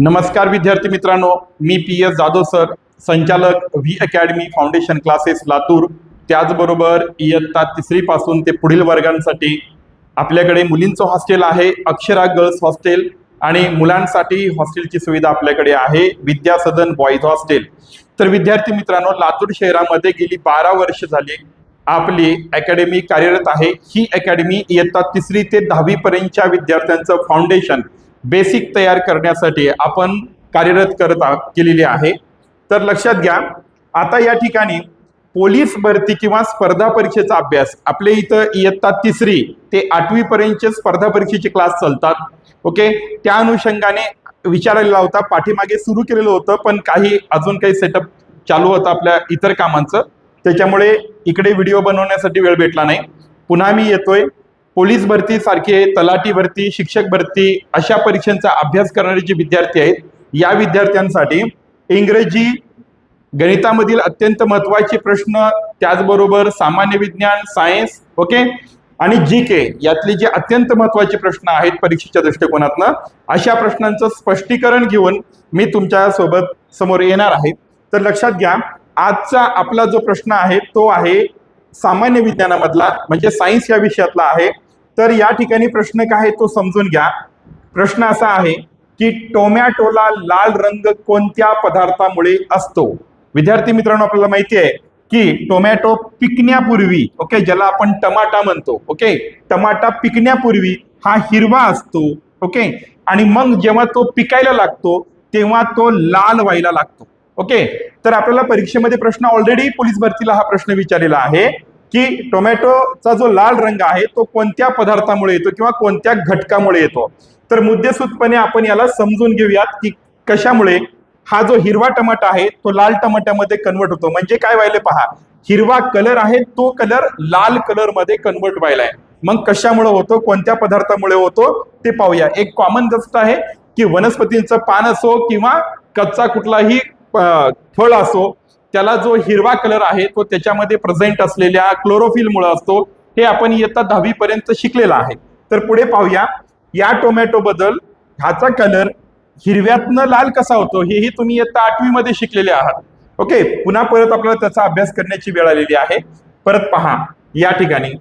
नमस्कार विद्यार्थी मित्रांनो मी पी एस जाधव सर संचालक V academy foundation classes Latur. त्याचबरोबर इयत्ता तिसरीपासून ते पुढील वर्गांसाठी आपल्याकडे मुलींचं हॉस्टेल आहे अक्षरा गर्ल्स हॉस्टेल आणि मुलांसाठी हॉस्टेलची सुविधा आपल्याकडे आहे विद्यासदन बॉईज हॉस्टेल. तर विद्यार्थी मित्रांनो लातूर शहरामध्ये गेली बारा वर्ष झाली आपली अकॅडमी कार्यरत आहे. ही अकॅडमी इयत्ता तिसरी ते दहावीपर्यंतच्या विद्यार्थ्यांचं फाउंडेशन बेसिक तयार करण्यासाठी आपण कार्यरत करत केलेली आहे. तर लक्षात घ्या आता या ठिकाणी पोलीस भरती किंवा स्पर्धा परीक्षेचा अभ्यास आपल्या इथं इयत्ता तिसरी ते आठवीपर्यंतचे स्पर्धा परीक्षेचे क्लास चालतात. ओके त्या अनुषंगाने विचारायला होता पाठीमागे सुरू केलेलं होतं पण काही अजून काही सेटअप चालू होतं आपल्या इतर कामांचं. त्याच्यामुळे इकडे व्हिडिओ बनवण्यासाठी वेळ भेटला नाही. पुन्हा मी येतोय. पोलीस भरती सारखे तलाठी भरती शिक्षक भरती अशा परीक्षांचा अभ्यास करणारे जे विद्यार्थी आहेत या विद्यार्थ्यांसाठी इंग्रजी गणितामधील अत्यंत महत्त्वाचे प्रश्न त्याचबरोबर सामान्य विज्ञान सायन्स ओके? आणि जी के यातले जे अत्यंत महत्त्वाचे प्रश्न आहेत परीक्षेच्या दृष्टिकोनातनं अशा प्रश्नांचं स्पष्टीकरण घेऊन मी तुमच्यासोबत समोर येणार आहे. तर लक्षात घ्या आजचा आपला जो प्रश्न आहे तो आहे सामान्य विज्ञानामधला म्हणजे सायन्स या विषयातला आहे. तर या ठिकाणी प्रश्न काय आहे तो समजून घ्या. प्रश्न असा आहे की टोमॅटोला लाल रंग कोणत्या पदार्थामुळे असतो? विद्यार्थी मित्रांनो आपल्याला माहिती आहे की टोमॅटो पिकण्यापूर्वी ओके ज्याला आपण टमाटा म्हणतो ओके टमाटा पिकण्यापूर्वी हा हिरवा असतो ओके आणि मग जेव्हा तो पिकायला लागतो तेव्हा तो लाल व्हायला लागतो ओके तर आपल्याला परीक्षेमध्ये प्रश्न ऑलरेडी पोलीस भरतीला हा प्रश्न विचारलेला आहे. की टोमॅटोचा जो लाल रंग आहे तो कोणत्या पदार्थामुळे येतो किंवा कोणत्या घटकामुळे येतो? तर मुद्देसूदपणे आपण याला समजून घेऊयात की कशामुळे हा जो हिरवा टमाटा आहे तो लाल टमाट्यामध्ये कन्वर्ट होतो. म्हणजे काय व्हायला पहा हिरवा कलर आहे तो कलर लाल कलरमध्ये कन्वर्ट व्हायला आहे मग कशामुळे होतो कोणत्या पदार्थामुळे होतो ते पाहूया. एक कॉमन गोष्ट आहे की वनस्पतींचं पान असो किंवा कच्चा कुठलाही फळ असो त्याला जो हिरवा कलर आहे तो त्याच्यामध्ये प्रेझेंट असलेल्या क्लोरोफिलमुळं असतो हे आपण इयत्ता दहावी पर्यंत शिकलेला आहे. तर पुढे पाहूया. या टोमॅटो बदल ह्याचा कलर हिरव्यातनं लाल कसा होतो हेही तुम्ही इयत्ता आठवीमध्ये शिकलेले आहात. ओके पुन्हा परत आपल्याला त्याचा अभ्यास करण्याची वेळ आलेली आहे. परत पहा या ठिकाणी.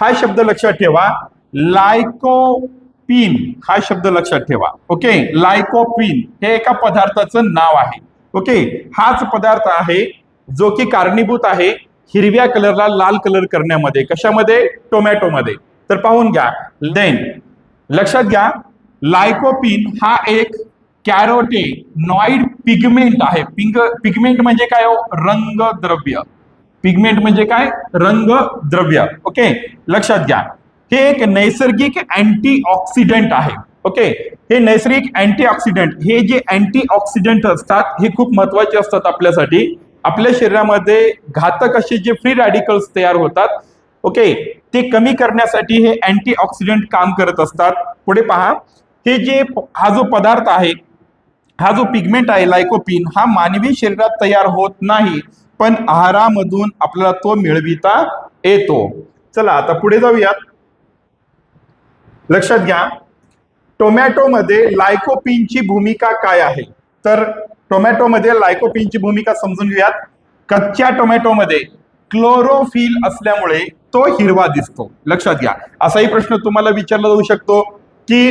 हा शब्द लक्षात ठेवा. लायकोपिन हा शब्द लक्षात ठेवा. ओके लायकोपिन हे एका पदार्थाचं नाव आहे. ओके हाच पदार्थ आहे जो की कारणीभूत आहे हिरव्या कलरला लाल कलर करण्यामध्ये. कशामध्ये? टोमॅटोमध्ये तर पाहून घ्या. देन लक्षात घ्या लायकोपिन हा एक कॅरोटे नॉइड पिगमेंट आहे. पिंग पिगमेंट म्हणजे काय हो? रंगद्रव्य. पिगमेंट म्हणजे काय? रंगद्रव्य. ओके लक्षात घ्या. हे एक नैसर्गिक अँटीऑक्सिडंट आहे. ओके हे नैसर्गिक अँटीऑक्सिडंट हे जे अँटीऑक्सिडंट असतात हे खूप महत्त्वाचे असतात आपल्यासाठी. आपल्या शरीरामध्ये घातक असे जे फ्री रॅडिकल्स तयार होतात ओके ते कमी करण्यासाठी हे अँटीऑक्सिडंट काम करत असतात. पुढे पहा. हे जे हा जो पदार्थ आहे हा जो पिगमेंट आहे लायकोपिन हा मानवी शरीरात तयार होत नाही पण आहारामधून आपल्याला तो मिळविता येतो. चला आता पुढे जाऊयात. लक्षात घ्या. टोमॅटोमध्ये लायकोपिनची भूमिका काय आहे? तर टोमॅटोमध्ये लायकोपिनची भूमिका समजून घेऊयात. कच्च्या टोमॅटोमध्ये क्लोरोफिल असल्यामुळे तो हिरवा दिसतो. लक्षात घ्या. असाही प्रश्न तुम्हाला विचारला जाऊ शकतो की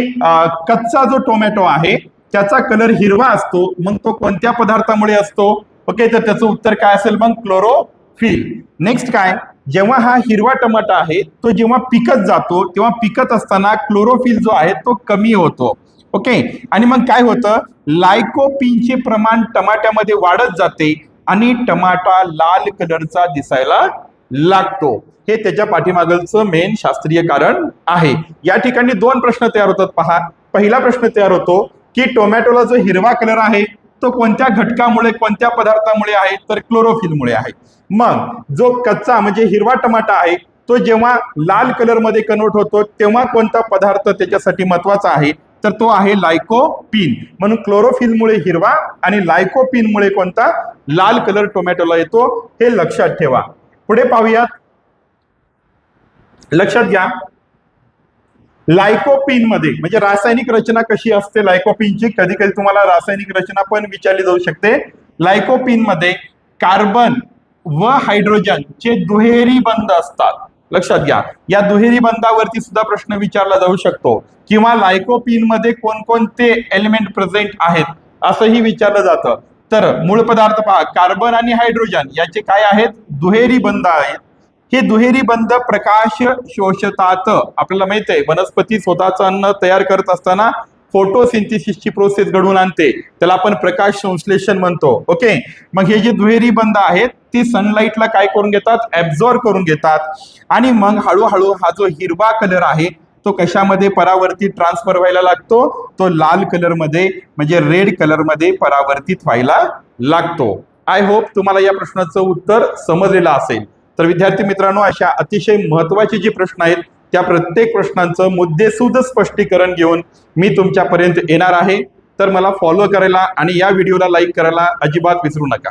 कच्चा जो टोमॅटो आहे त्याचा कलर हिरवा असतो मग तो कोणत्या पदार्थामुळे असतो? ओके तर त्याचं उत्तर काय असेल मग? क्लोरोफिल. नेक्स्ट काय? जेव्हा हा हिरवा टमाटा आहे तो जेव्हा पिकत जातो तेव्हा पिकत असताना क्लोरोफिल जो आहे तो कमी होतो. ओके आणि मग काय होतं? लायकोपिनचे प्रमाण टमाट्यामध्ये वाढत जाते आणि टमाटा लाल कलरचा दिसायला लागतो. हे त्याच्या पाठीमागलचं मेन शास्त्रीय कारण आहे. या ठिकाणी दोन प्रश्न तयार होतात. पहा. पहिला प्रश्न तयार होतो की टोमॅटोला जो हिरवा कलर आहे तो कोणत्या घटकामुळे कोणत्या पदार्थामुळे आहे तर क्लोरोफिलमुळे आहे. मग जो कच्चा म्हणजे हिरवा टमाटा आहे तो जेव्हा लाल कलरमध्ये कन्वर्ट होतो तेव्हा कोणता पदार्थ त्याच्यासाठी महत्त्वाचा आहे? तर तो आहे लायकोपिन म्हणून क्लोरोफिलमुळे हिरवा आणि लायकोपिनमुळे कोणता? लाल कलर टोमॅटोला येतो. हे लक्षात ठेवा. पुढे पाहूयात. लक्षात घ्या. लायकोपिनमध्ये म्हणजे रासायनिक रचना कशी असते लायकोपिनची? कधी कधी तुम्हाला रासायनिक रचना पण विचारली जाऊ शकते. लायकोपिनमध्ये कार्बन व हायड्रोजन चे दुहेरी बंध असतात. लक्षात घ्या. या दुहेरी बंधावरती सुद्धा प्रश्न विचारला जाऊ शकतो. किंवा लायकोपिनमध्ये कोणकोणते एलिमेंट प्रेझेंट आहेत असंही विचारलं जातं. तर मूळ पदार्थ पहा कार्बन आणि हायड्रोजन याचे काय आहेत? दुहेरी बंध आहेत. हे दुहेरी बंध प्रकाश शोषतात. आपल्याला माहीत आहे वनस्पती स्वतःचं अन्न तयार करत असताना फोटोसिंथिसिसची प्रोसेस घडवून आणते. त्याला आपण प्रकाश संश्लेषण म्हणतो. ओके? मग हे जे दुहेरी बंध आहेत ती सनलाईटला काय करून घेतात? ऍब्झॉर्ब करून घेतात. आणि मग हळूहळू हा जो हिरवा कलर आहे तो कशामध्ये परावर्तित ट्रान्सफर व्हायला लागतो? तो लाल कलरमध्ये म्हणजे रेड कलरमध्ये परावर्तित व्हायला लागतो. आय होप तुम्हाला या प्रश्नाचं उत्तर समजलेलं असेल. तर विद्यार्थी मित्रांनो अशा अतिशय महत्त्वाचे जे प्रश्न आहेत त्या प्रत्येक प्रश्नांचं मुद्देसूद स्पष्टीकरण घेऊन मी तुमच्यापर्यंत येणार आहे. तर मला फॉलो करायला आणि या व्हिडिओला लाईक करायला अजिबात विसरू नका.